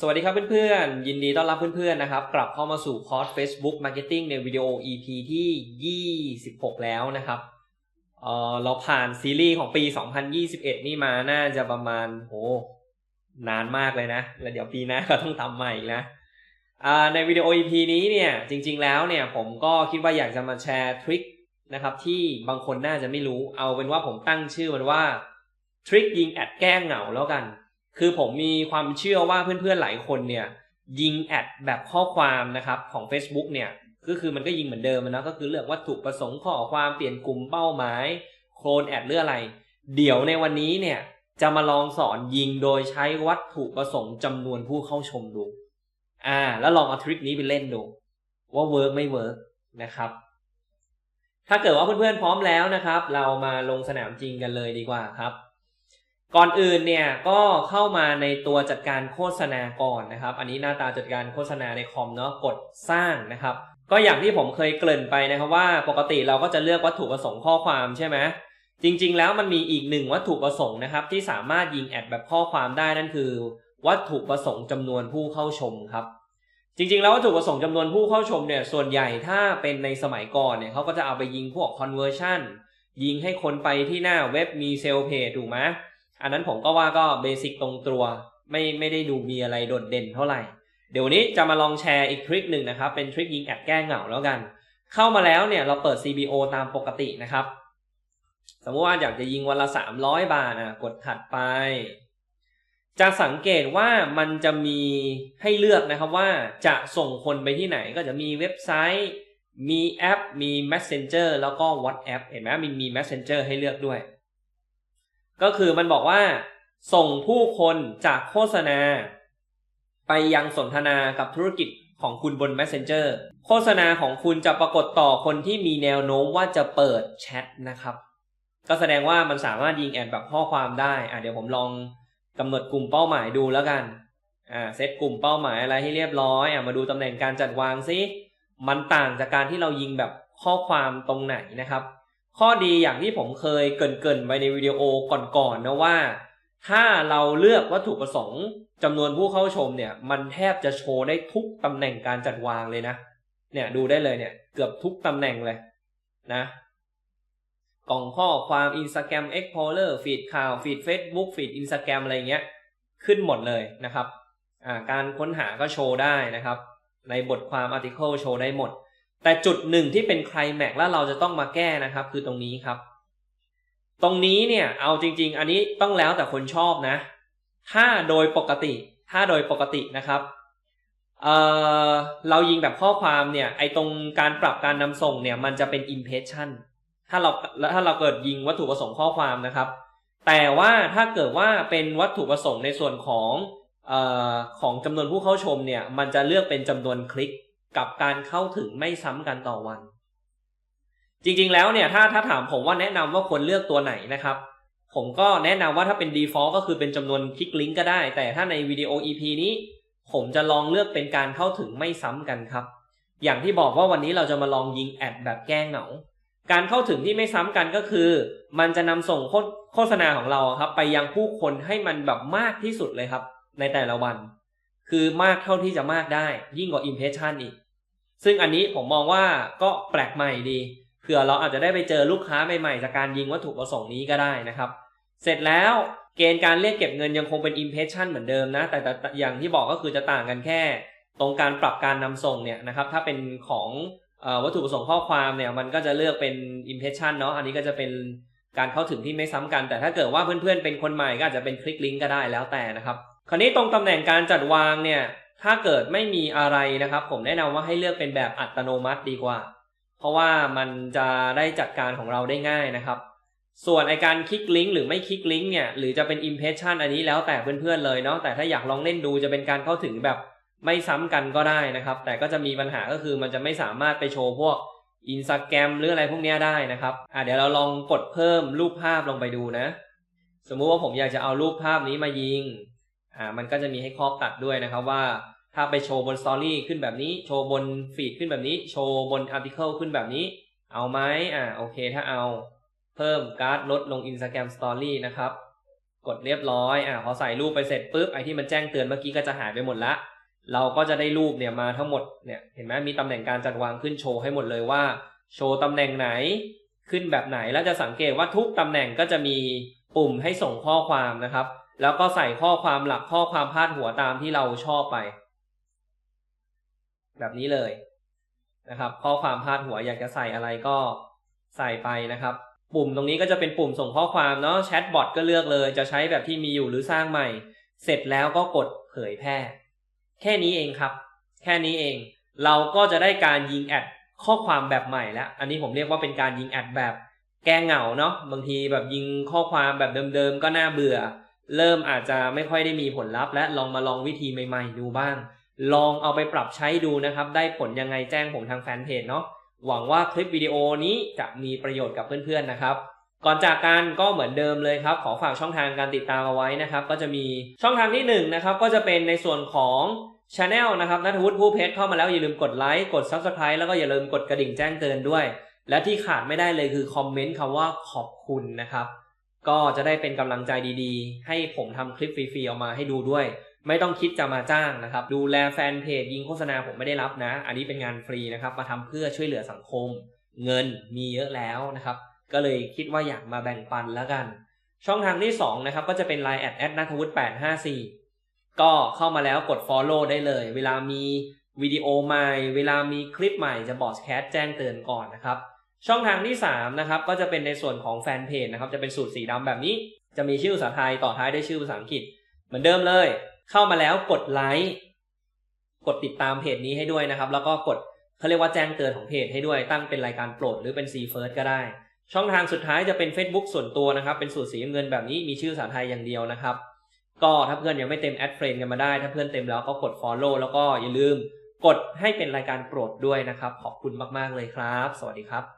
สวัสดีครับเพื่อนๆ ยินดีต้อนรับเพื่อนๆ นะครับ กลับเข้ามาสู่คอร์ส Facebook Marketing ในวิดีโอ EP ที่ 26 แล้วนะครับเออเราผ่านซีรีส์ของปี 2021 นี่มาน่าจะประมาณโหนานมากเลยนะ แล้วเดี๋ยวปีหน้าก็ต้องทำใหม่อีกนะในวิดีโอ EP นี้เนี่ยจริงๆ แล้วเนี่ยผมก็คิดว่าอยากจะมาแชร์ทริคนะครับที่บางคนน่าจะไม่รู้ เอาเป็นว่าผมตั้งชื่อมันว่าทริคยิงแอดแก้งเหงาแล้วกัน คือผมมีความเชื่อว่าเพื่อนๆหลายคนเนี่ยยิงแอดแบบข้อความนะครับของ Facebook เนี่ยก็คือมันก็ยิงเหมือนเดิมนะก็คือเลือกวัตถุประสงค์ข้อความเปลี่ยนกลุ่มเป้าหมายโคลนแอดเรื่องอะไร เดี๋ยวในวันนี้เนี่ยจะมาลองสอนยิงโดยใช้วัตถุประสงค์จำนวนผู้เข้าชมดู อ่า แล้วลองเอาทริคนี้ไปเล่นดู ว่าเวิร์กไม่เวิร์กนะครับ ถ้าเกิดว่าเพื่อนๆพร้อมแล้วนะครับ เรามาลงสนามจริงกันเลยดีกว่าครับ ก่อนอื่นเนี่ยก็เข้ามาในตัวจัดการโฆษณาก่อนนะครับ อันนี้หน้าตาจัดการโฆษณาในคอมเนาะกดสร้างนะครับ ก็อย่างที่ผมเคยเกริ่นไปนะครับว่าปกติเราก็จะเลือกวัตถุประสงค์ข้อความใช่ไหมจริง ๆ แล้วมันมีอีกหนึ่งวัตถุประสงค์นะครับ ที่สามารถยิงแอดแบบข้อความได้นั่นคือ วัตถุประสงค์จำนวนผู้เข้าชมครับ จริง ๆ แล้ววัตถุประสงค์จำนวนผู้เข้าชมเนี่ยส่วนใหญ่ถ้าเป็นในสมัยก่อนเนี่ยเขาก็จะเอาไปยิงพวก conversion ยิงให้คนไปที่หน้าเว็บมีเซลเพจถูกไหม อันนั้นผมก็ว่าก็เบสิกตรงตัวไม่ไม่ได้ดูมีอะไรโดดเด่นเท่าไหร่ เดี๋ยววันนี้จะมาลองแชร์อีกทริคหนึ่งนะครับ เป็นทริคยิงแอดแก้เหงาแล้วกัน เข้ามาแล้วเนี่ยเราเปิด CBO ตามปกตินะครับ สมมติว่าอยากจะยิงวันละ 300 บาทนะกดถัดไป จะสังเกตว่ามันจะมีให้เลือกนะครับว่าจะส่งคนไปที่ไหนก็จะมีเว็บไซต์ มีแอป มี Messenger แล้วก็ WhatsApp เห็นไหมมีมี Messenger ให้เลือกด้วย ก็คือมันบอกว่า ส่งผู้คนจากโฆษณา ไปยังสนทนากับธุรกิจของคุณบน Messenger โฆษณาของคุณจะปรากฏต่อคนที่มีแนวโน้มว่าจะเปิดแชทนะครับ ก็แสดงว่ามันสามารถยิงแอดแบบข้อความได้อะเดี๋ยวผมลองกำหนดกลุ่มเป้าหมายดูแล้วกันอ่าเซตกลุ่มเป้าหมายอะไรให้เรียบร้อยอะมาดูตำแหน่งการจัดวางซิมันต่างจากการที่เรายิงแบบข้อความตรงไหนนะครับ ข้อดีอย่างที่ผมเคยเกินๆไปในวิดีโอก่อนๆนะว่า ถ้าเราเลือกวัตถุประสงค์จำนวนผู้เข้าชมเนี่ย มันแทบจะโชว์ได้ทุกตำแหน่งการจัดวางเลยนะ เนี่ยดูได้เลยเนี่ย เกือบทุกตำแหน่งเลยนะ กล่องข้อความ Instagram Explorer ฟีดข่าวฟีด Facebook ฟีด Instagram อะไรเงี้ย ขึ้นหมดเลยนะครับ การค้นหาก็โชว์ได้นะครับ ในบทความ article โชว์ได้หมด แต่จุดหนึ่งที่เป็นไคลแม็กแล้วเราจะต้องมาแก้นะครับ คือตรงนี้ครับ ตรงนี้เนี่ยเอาจริง ๆ อันนี้ต้องแล้วแต่คนชอบนะ ถ้าโดยปกติ ถ้าโดยปกตินะครับเอ่อเรายิงแบบข้อความเนี่ยไอตรงการปรับการนำส่งเนี่ยมันจะเป็น impression ถ้าเราถ้าเราเกิดยิงวัตถุประสงค์ข้อความนะครับ แต่ว่าถ้าเกิดว่าเป็นวัตถุประสงค์ในส่วนของเอ่อของจำนวนผู้เข้าชมเนี่ยมันจะเลือกเป็นจำนวนคลิก กับการเข้าถึงไม่ซ้ำกันต่อวัน จริงๆแล้วเนี่ยถ้าถ้าถามผมว่าแนะนำว่าควรเลือกตัวไหนนะครับ ผมก็แนะนำว่าถ้าเป็น default ก็คือเป็นจำนวนคลิกลิงก์ก็ได้ แต่ถ้าในวิดีโอ EP นี้ ผมจะลองเลือกเป็นการเข้าถึงไม่ซ้ำกันครับ อย่างที่บอกว่าวันนี้เราจะมาลองยิงแอดแบบแก้เหงาการเข้าถึงที่ไม่ซ้ำกันก็คือ มันจะนำส่งโฆษณาของเราครับ ไปยังผู้คนให้มันแบบมากที่สุดเลยครับ ในแต่ละวัน คือมากเท่าที่จะมากได้ ยิ่งกว่า impression อีก ซึ่งอันนี้ผมมองว่าก็แปลกใหม่ดีเผื่อเราอาจจะได้ไปเจอลูกค้าใหม่ๆจากการยิงวัตถุประสงค์นี้ก็ได้นะครับ เสร็จแล้วเกณฑ์การเรียกเก็บเงินยังคงเป็น impression เหมือนเดิมนะ แต่แต่อย่างที่บอกก็คือจะต่างกันแค่ ตรงการปรับการนำส่งเนี่ยนะครับ ถ้าเป็นของวัตถุประสงค์ข้อความเนี่ยมันก็จะเลือกเป็น impression เนาะอันนี้ก็จะเป็นการเข้าถึงที่ไม่ซ้ำกัน แต่ถ้าเกิดว่าเพื่อนๆเป็นคนใหม่ก็อาจจะเป็นคลิกลิงก์ก็ได้แล้วแต่นะครับ คราวนี้ตรงตำแหน่งการจัดวางเนี่ยถ้าเกิดไม่มีอะไรนะครับ ผมแนะนำว่าให้เลือกเป็นแบบอัตโนมัติดีกว่า เพราะว่ามันจะได้จัดการของเราได้ง่ายนะครับ ส่วนไอการคลิกลิงก์หรือไม่คลิกลิงก์เนี่ยหรือจะเป็น impression อันนี้แล้วแต่เพื่อนๆเลยเนาะแต่ถ้าอยากลองเล่นดูจะเป็นการเข้าถึงแบบไม่ซ้ำกันก็ได้นะครับ แต่ก็จะมีปัญหาก็คือมันจะไม่สามารถไปโชว์พวก Instagram หรืออะไรพวกนี้ได้นะครับอะเดี๋ยวเราลองกดเพิ่มรูปภาพลงไปดูนะ สมมุติว่าผมอยากจะเอารูปภาพนี้มายิง อ่ามันก็จะมีให้ข้อบตัดด้วยนะครับว่าถ้าไปโชว์บนสตอรี่ขึ้นแบบนี้ โชว์บนฟีดขึ้นแบบนี้ โชว์บนอาร์ติเคิลขึ้นแบบนี้ เอาไหมอ่าโอเคถ้าเอาเพิ่มการ์ดลดลง Instagram Story นะครับ กดเรียบร้อยอะพอใส่รูปไปเสร็จปุ๊บไอที่มันแจ้งเตือนเมื่อกี้ก็จะหายไปหมดละ เราก็จะได้รูปเนี่ยมาทั้งหมดเนี่ยเห็นไหมมีตำแหน่งการจัดวางขึ้นโชว์ให้หมดเลยว่า โชว์ตำแหน่งไหนขึ้นแบบไหนแล้วจะสังเกตว่าทุกตำแหน่งก็จะมีปุ่มให้ส่งข้อความนะครับ แล้วก็ใส่ข้อความหลักข้อความพาดหัวตามที่เราชอบไป แบบนี้เลยนะครับ ข้อความพาดหัวอยากจะใส่อะไรก็ใส่ไปนะครับ ปุ่มตรงนี้ก็จะเป็นปุ่มส่งข้อความเนาะแชทบอทก็เลือกเลย จะใช้แบบที่มีอยู่หรือสร้างใหม่ เสร็จแล้วก็กดเผยแพร่ แค่นี้เองครับ แค่นี้เอง เราก็จะได้การยิงแอดข้อความแบบใหม่แล้วอันนี้ผมเรียกว่าเป็นการยิงแอดแบบ แก้เหงาเนาะบางทีแบบยิงข้อความแบบเดิมๆก็น่าเบื่อ เริ่มอาจจะไม่ค่อยได้มีผลลัพธ์และลองมาลองวิธีใหม่ ๆ ดูบ้าง ลองเอาไปปรับใช้ดูนะครับ ได้ผลยังไงแจ้งผมทางแฟนเพจเนาะหวังว่าคลิปวิดีโอนี้จะมีประโยชน์กับเพื่อนๆนะครับ ก่อนจากกันก็เหมือนเดิมเลยครับ ขอฝากช่องทางการติดตามเอาไว้นะครับ ก็จะมีช่องทางที่1นงนะครับก็จะเป็นในส่วนของ Channel นะครับนัทวุฒิผู้เพชรเข้ามาแล้วอย่าลืมกดไลค์กด Subscribe แล้วก็อย่าลืมกดกระดิ่งแจ้งเตือนด้วย และที่ขาดไม่ได้เลยคือคอมเมนต์คำว่าขอบคุณนะครับ ก็จะได้เป็นกำลังใจดีๆ ให้ผมทำคลิปฟรีๆออกมาให้ดูด้วย ไม่ต้องคิดจะมาจ้างนะครับ ดูแลแฟนเพจยิงโฆษณาผมไม่ได้รับนะ อันนี้เป็นงานฟรีนะครับ มาทำเพื่อช่วยเหลือสังคม เงินมีเยอะแล้วนะครับ ก็เลยคิดว่าอยากมาแบ่งปันแล้วกัน ช่องทางที่2นะครับก็จะเป็น Line แอดแอดนัทวุฒิ854 ก็เข้ามาแล้วกด Follow ได้เลย เวลามีวิดีโอใหม่ เวลามีคลิปใหม่จะบอสแคสแจ้งเตือนก่อนนะครับ ช่องทางที่3นะครับก็จะเป็นในส่วนของแฟนเพจนะครับจะเป็นสูตรสีดำแบบนี้ จะมีชื่อภาษาไทยต่อท้ายด้วยชื่อภาษาอังกฤษ เหมือนเดิมเลย เข้ามาแล้วกดไลค์กดติดตามเพจนี้ให้ด้วยนะครับ แล้วก็กดเขาเรียกว่าแจ้งเตือนของเพจให้ด้วยตั้งเป็นรายการโปรดหรือเป็น C First ก็ได้ ช่องทางสุดท้ายจะเป็น Facebook ส่วนตัวนะครับ เป็นสูตรสีเงินแบบนี้มีชื่อภาษาไทยอย่างเดียวนะครับ ก็ถ้าเพื่อนยังไม่เต็มแอดเฟรนกันมาได้ ถ้าเพื่อนเต็มแล้วก็กด Follow แล้วก็อย่าลืม กดให้เป็นรายการโปรดด้วยนะครับ ขอบคุณมากๆเลยครับ สวัสดีครับ